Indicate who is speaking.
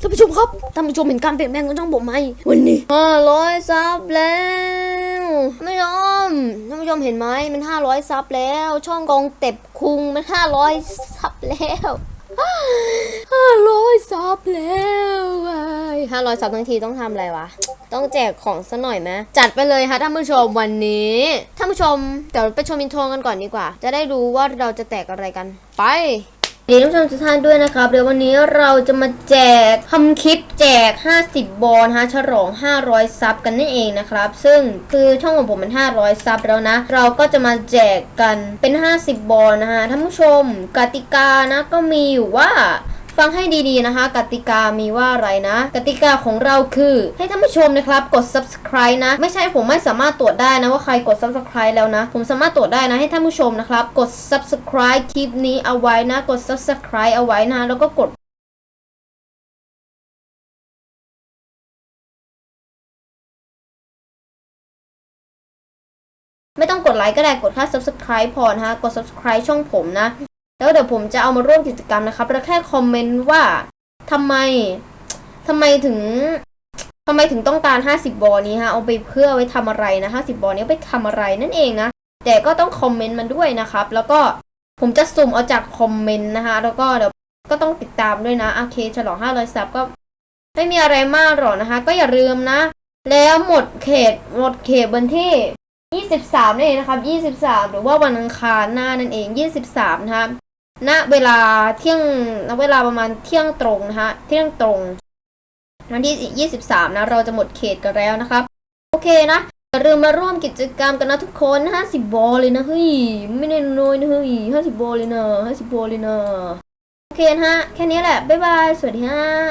Speaker 1: ท่านผู้ชมครับ ท่านผู้ชมเห็นการเปลี่ยนแปลงของช่องผมไหมวันนี้ห้าร้อยซับแล้วท่านผู้ชมท่านผู้ชมเห็นไหมมันห้าร้อยซับแล้ว ช่องกองเต็บคุงมันห้าร้อยซับแล้วห้าร้อยซับแล้วห้าร้อยซับทั้งทีต้องทำอะไรวะ ต้องแจกของซะหน่อยไหมจัดไปเลยค่ะท่านผู้ชมวันนี้ท่านผู้ชมเดี๋ยวไปชมอินโทรกันก่อนดีกว่า จะได้รู้ว่าเราจะแตกอะไรกัน ไปสวัส ดีท่านผู้ชมทุกท่านด้วยนะครับเดี๋ยววันนี้เราจะมาแจกทำคลิปแจก 50 บอลฮะฉลอง 500 ซับกันนั่นเองนะครับ ซึ่งคือช่องของผมมัน 500 ซับแล้วนะ เราก็จะมาแจกกันเป็น 50 บอลนะฮะท่านผู้ชมกติกานะก็มีอยู่ว่า ฟังให้ดีๆนะคะ กติกามีว่าอะไรนะ กติกาของเราคือให้ท่านผู้ชมนะครับกด subscribe นะ ไม่ใช่ผมไม่สามารถตรวจได้นะว่าใครกด subscribe แล้วนะ ผมสามารถตรวจได้นะให้ท่านผู้ชมนะครับ กด subscribe คลิปนี้เอาไว้นะ กด subscribe เอาไว้นะแล้วก็กดไม่ต้องกดไลค์ก็ได้กดแค่ subscribe พอนะคะกด subscribe ช่องผมนะ แล้วเดี๋ยวผมจะเอามาร่วมกิจกรรมนะครับ แล้วแค่คอมเมนต์ว่าทำไมทำไมถึงทำไมถึงต้องการ 50 บอนี้ฮะ เอาไปเพื่อไว้ทำอะไรนะ 50 บอนี้ไปทำอะไรนั่นเองนะ แต่ก็ต้องคอมเมนต์มันด้วยนะครับ แล้วก็ผมจะสุ่มเอาจากคอมเมนต์นะคะ แล้วก็เดี๋ยวก็ต้องติดตามด้วยนะ โอเค ฉลอง 500 ซับก็ไม่มีอะไรมากหรอกนะคะ ก็อย่าลืมนะ แล้วหมดเขต หมดเขตวันที่ 23 นั่นเองนะครับ 23 หรือว่าวันอังคารหน้านั่นเอง 23 นะครับ ณเวลาเที่ยงณเวลาประมาณเที่ยงตรงนะฮะเที่ยงตรงวันที่ 23 นะเราจะหมดเขตกันแล้วนะครับ โอเคนะอย่าลืมมาร่วมกิจกรรมกันนะทุกคน 50 บอลเลยนะเฮ้ยไม่ได้น้อยนะเฮ้ย50 บอลเลยนะ50 บอลเลยนะโอเคนะฮะแค่นี้แหละ บ๊ายบาย สวัสดีฮะ